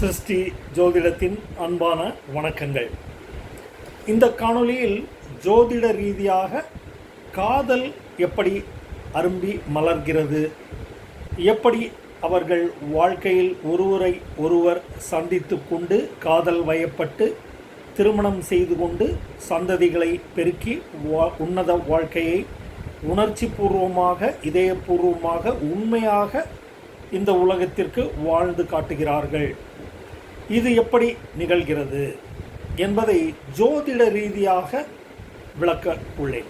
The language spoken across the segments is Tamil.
சிருஷ்டி ஜோதிடத்தின் அன்பான வணக்கங்கள். இந்த காணொளியில் ஜோதிட ரீதியாக காதல் எப்படி அரும்பி மலர்கிறது எப்படி அவர்கள் வாழ்க்கையில் ஒருவரை ஒருவர் சந்தித்து கொண்டு காதல் வயப்பட்டு திருமணம் செய்து கொண்டு சந்ததிகளை பெருக்கி வா உன்னத வாழ்க்கையை உணர்ச்சி பூர்வமாக இதயபூர்வமாக உண்மையாக இந்த உலகத்திற்கு வாழ்ந்து காட்டுகிறார்கள். இது எப்படி நிகழ்கிறது என்பதை ஜோதிட ரீதியாக விளக்க உள்ளேன்.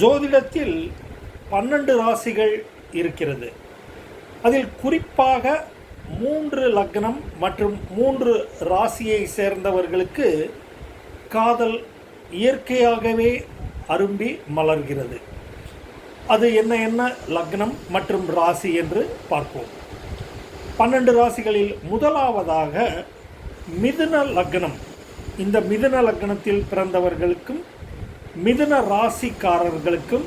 ஜோதிடத்தில் பன்னெண்டு ராசிகள் இருக்கிறது. அதில் குறிப்பாக மூன்று லக்னம் மற்றும் மூன்று ராசியை சேர்ந்தவர்களுக்கு காதல் இயற்கையாகவே அரும்பி மலர்கிறது. அது என்ன என்ன லக்னம் மற்றும் ராசி என்று பார்ப்போம். பன்னெண்டு ராசிகளில் முதலாவதாக மிதுன லக்னம். இந்த மிதுன லக்னத்தில் பிறந்தவர்களுக்கும் மிதுன ராசிக்காரர்களுக்கும்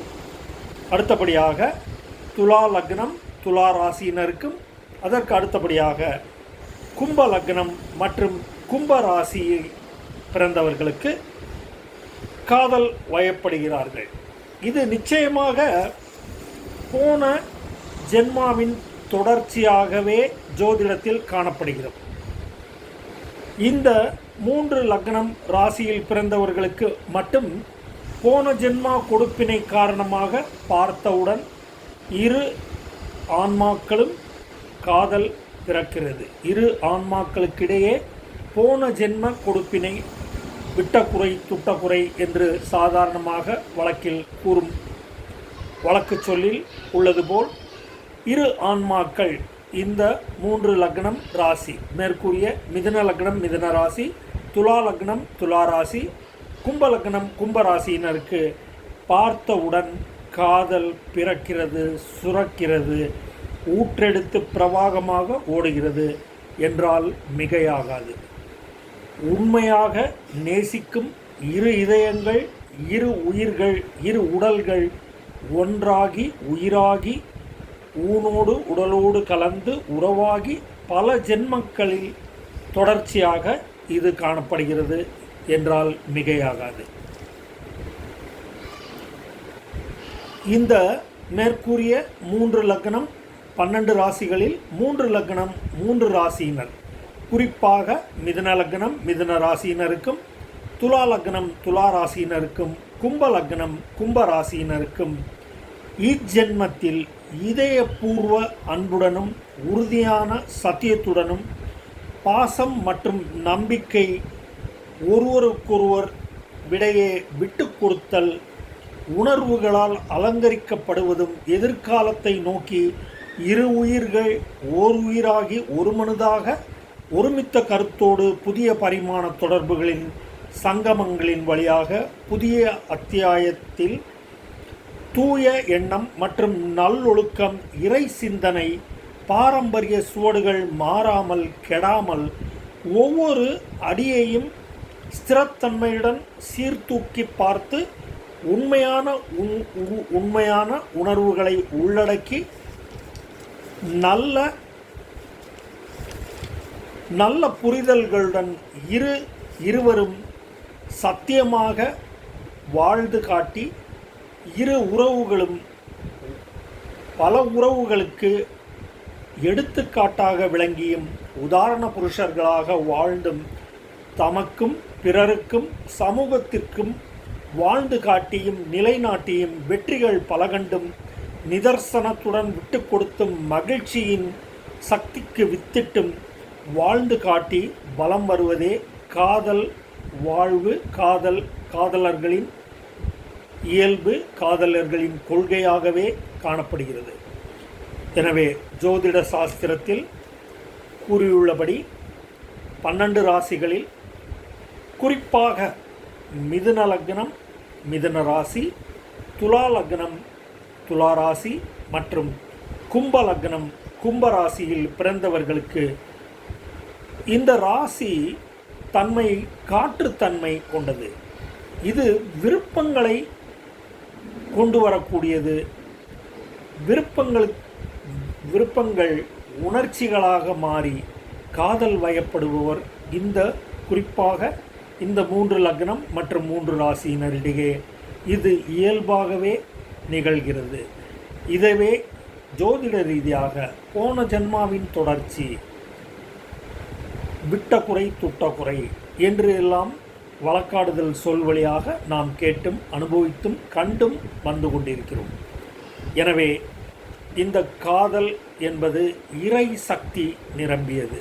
அடுத்தபடியாக துலா லக்னம் துலா ராசியினருக்கும் அதற்கு அடுத்தபடியாக கும்ப லக்னம் மற்றும் கும்ப ராசியை பிறந்தவர்களுக்கு காதல் வயப்படுகிறார்கள். இது நிச்சயமாக போன ஜென்மாவின் தொடர்ச்சியாகவே ஜோதிடத்தில் காணப்படுகிறது. இந்த மூன்று லக்னம் ராசியில் பிறந்தவர்களுக்கு மட்டும் போன ஜென்மா கொடுப்பினை காரணமாக பார்த்தவுடன் இரு ஆன்மாக்களும் காதல் பிறக்கிறது. இரு ஆன்மாக்களுக்கிடையே போன ஜென்ம கொடுப்பினை விட்டக்குறை துட்டக்குறை என்று சாதாரணமாக வழக்கில் கூறும் வழக்கு சொல்லில் உள்ளது போல் இரு ஆன்மாக்கள் இந்த மூன்று லக்னம் ராசி. மேற்கூறிய மிதன லக்னம் மிதன ராசி துலா லக்னம் துலா ராசி கும்ப லக்னம் கும்ப ராசியினருக்கு பார்த்தவுடன் காதல் பிறக்கிறது சுரக்கிறது ஊற்றெடுத்து பிரவாகமாக ஓடுகிறது என்றால் மிகையாகாது. உண்மையாக நேசிக்கும் இரு இதயங்கள் இரு உயிர்கள் இரு உடல்கள் ஒன்றாகி உயிராகி ஊனோடு உடலோடு கலந்து உறவாகி பல ஜென்மங்களில் தொடர்ச்சியாக இது காணப்படுகிறது என்றால் மிகையாகாது. இந்த மேற்கூறிய மூன்று லக்னம் பன்னெண்டு ராசிகளில் மூன்று லக்னம் மூன்று ராசியினர். குறிப்பாக மிதுன லக்னம் மிதுன ராசியினருக்கும் துலா லக்னம் துலா ராசியினருக்கும் கும்ப லக்னம் கும்ப ராசியினருக்கும் இஜென்மத்தில் இதயபூர்வ அன்புடனும் உறுதியான சத்தியத்துடனும் பாசம் மற்றும் நம்பிக்கை ஒருவருக்கொருவர் விடையே விட்டு கொடுத்தல் உணர்வுகளால் அலங்கரிக்கப்படுவதும் எதிர்காலத்தை நோக்கி இரு உயிர்கள் ஓர் உயிராகி ஒரு மனதாக ஒருமித்த கருத்தோடு புதிய பரிமாண தொடர்புகளின் சங்கமங்களின் வழியாக புதிய அத்தியாயத்தில் தூய எண்ணம் மற்றும் நல்லொழுக்கம் இறை சிந்தனை பாரம்பரிய சுவடுகள் மாறாமல் கெடாமல் ஒவ்வொரு அடியையும் ஸ்திரத்தன்மையுடன் சீர்தூக்கி பார்த்து உண்மையான உண் உ- உண்மையான உணர்வுகளை உள்ளடக்கி நல்ல நல்ல புரிதல்களுடன் இரு இருவரும் சத்தியமாக வாழ்ந்து காட்டி இரு உறவுகளும் பல உறவுகளுக்கு எடுத்துக்காட்டாக விளங்கியும் உதாரண புருஷர்களாக வாழ்ந்தும் தமக்கும் பிறருக்கும் சமூகத்திற்கும் வாழ்ந்து காட்டியும் நிலைநாட்டியும் வெற்றிகள் பல கண்டும் நிதர்சனத்துடன் விட்டு கொடுத்தும் மகிழ்ச்சியின் சக்திக்கு வித்திட்டும் வாழ்ந்து காட்டி பலம் வருவதே காதல் வாழ்வு காதல் காதலர்களின் இயல்பு காதலர்களின் கொள்கையாகவே காணப்படுகிறது. எனவே ஜோதிட சாஸ்திரத்தில் கூறியுள்ளபடி பன்னெண்டு ராசிகளில் குறிப்பாக மிதுன லக்னம் மிதுன ராசி துலா லக்னம் துலா ராசி மற்றும் கும்ப லக்னம் கும்ப ராசியில் பிறந்தவர்களுக்கு இந்த ராசி தன்மை காற்றுத்தன்மை கொண்டது. இது விருப்பங்களை கொண்டு வரக்கூடியது. விருப்பங்கள் விருப்பங்கள் உணர்ச்சிகளாக மாறி காதல் வயப்படுபவர் இந்த குறிப்பாக இந்த மூன்று லக்னம் மற்றும் மூன்று ராசியினரிடையே இது இயல்பாகவே நிகழ்கிறது. இதவே ஜோதிட ரீதியாக போன ஜென்மாவின் தொடர்ச்சி விட்ட குறை துட்ட குறை என்று எல்லாம் வழக்காடுதல் சொல் வழியாக நாம் கேட்டும் அனுபவித்தும் கண்டும் வந்து கொண்டிருக்கிறோம். எனவே இந்த காதல் என்பது இறை சக்தி நிரம்பியது.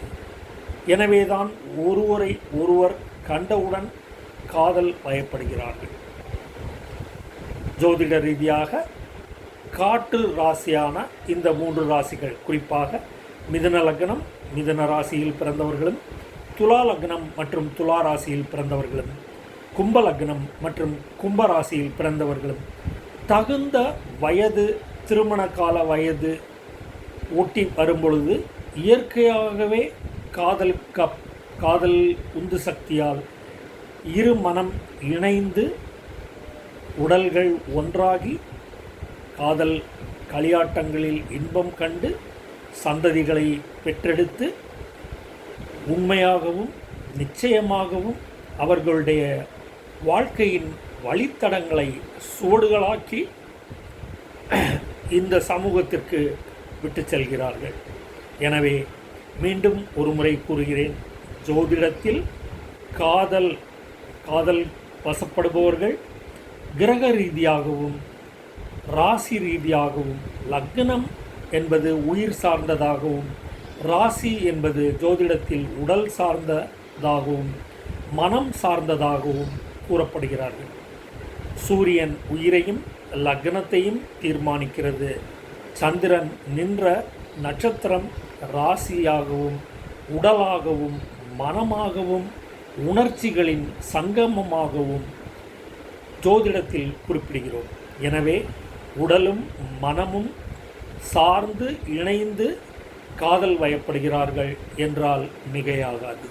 எனவேதான் ஒருவரை ஒருவர் கண்டவுடன் காதல் பயப்படுகிறார்கள் ஜோதிட ரீதியாக காற்று ராசியான இந்த மூன்று ராசிகள் குறிப்பாக மிதன லக்னம் மிதன ராசியில் பிறந்தவர்களும் துலா லக்னம் மற்றும் துலா ராசியில் பிறந்தவர்களும் கும்ப லக்னம் மற்றும் கும்ப ராசியில் பிறந்தவர்களும் தகுந்த வயது திருமண கால வயது ஒட்டி வரும்பொழுது இயற்கையாகவே காதல் கப் காதல் உந்து சக்தியால் இரு மனம் இணைந்து உடல்கள் ஒன்றாகி காதல் களியாட்டங்களில் இன்பம் கண்டு சந்ததிகளை பெற்றெடுத்து உண்மையாகவும் நிச்சயமாகவும் அவர்களுடைய வாழ்க்கையின் வழித்தடங்களை சோடுகளாக்கி இந்த சமூகத்திற்கு விட்டு செல்கிறார்கள். எனவே மீண்டும் ஒரு முறை கூறுகிறேன். ஜோதிடத்தில் காதல் காதல் வசப்படுபவர்கள் கிரக ரீதியாகவும் ராசி ரீதியாகவும் லக்னம் என்பது உயிர் சார்ந்ததாகவும் ராசி என்பது ஜோதிடத்தில் உடல் சார்ந்ததாகவும் மனம் சார்ந்ததாகவும் கூறப்படுகிறார்கள். சூரியன் உயிரையும் லக்னத்தையும் தீர்மானிக்கிறது. சந்திரன் நின்ற நட்சத்திரம் ராசியாகவும் உடலாகவும் மனமாகவும் உணர்ச்சிகளின் சங்கமமாகவும் ஜோதிடத்தில் குறிப்பிடுகிறோம். எனவே உடலும் மனமும் சார்ந்து இணைந்து காதல் வயப்படுகிறார்கள் என்றால் மிகையாகாது.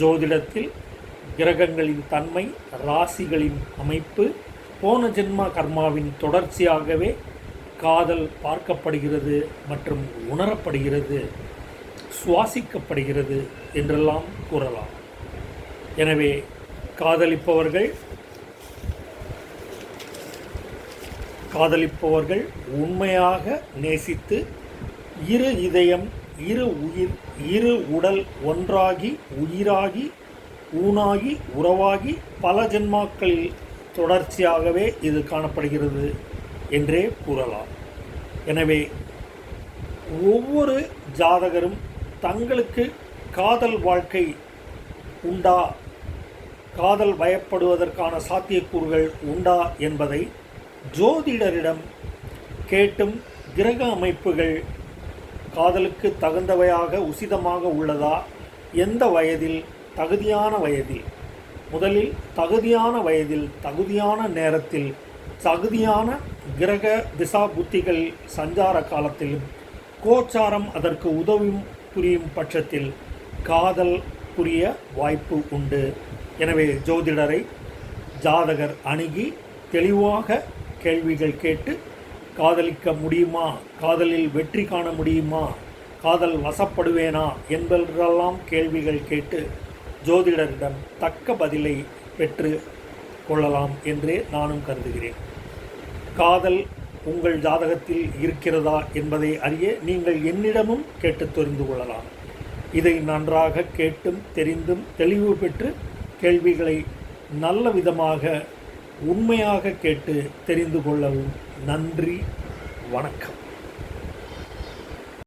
ஜோதிடத்தில் கிரகங்களின் தன்மை ராசிகளின் அமைப்பு போன ஜென்ம கர்மாவின் தொடர்ச்சியாகவே காதல் பார்க்கப்படுகிறது மற்றும் உணரப்படுகிறது சுவாசிக்கப்படுகிறது என்றெல்லாம் கூறலாம். எனவே காதலிப்பவர்கள் காதலிப்பவர்கள் உண்மையாக நேசித்து இரு இதயம் இரு உயிர் இரு உடல் ஒன்றாகி உயிராகி ஊனாகி உறவாகி பல ஜென்மாக்களில் தொடர்ச்சியாகவே இது காணப்படுகிறது என்றே கூறலாம். எனவே ஒவ்வொரு ஜாதகரும் தங்களுக்கு காதல் வாழ்க்கை உண்டா? காதல் பயப்படுவதற்கான சாத்தியக்கூறுகள் உண்டா என்பதை ஜோதிடரிடம் கேட்டும் கிரக அமைப்புகள் காதலுக்கு தகுந்தவையாக உசிதமாக உள்ளதா? எந்த வயதில்? தகுதியான வயதில். முதலில் தகுதியான வயதில் தகுதியான நேரத்தில் தகுதியான கிரக திசா புத்திகள் சஞ்சார காலத்திலும் கோச்சாரம் அதற்கு உதவும் புரியும் பட்சத்தில் காதல் புரிய வாய்ப்பு உண்டு. எனவே ஜோதிடரை ஜாதகர் அணுகி தெளிவாக கேள்விகள் கேட்டு காதலிக்க முடியுமா? காதலில் வெற்றி காண முடியுமா? காதல் வசப்படுவேனா? என்பதெல்லாம் கேள்விகள் கேட்டு ஜோதிடரிடம் தக்க பதிலை பெற்று கொள்ளலாம் என்றே நானும் கருதுகிறேன். காதல் உங்கள் ஜாதகத்தில் இருக்கிறதா என்பதை அறிய நீங்கள் என்னிடமும் கேட்டு தெரிந்து கொள்ளலாம். இதை நன்றாக கேட்டும் தெரிந்தும் தெளிவு பெற்று கேள்விகளை நல்ல விதமாக உண்மையாக கேட்டு தெரிந்து கொள்ளவும் நன்றி வணக்கம்.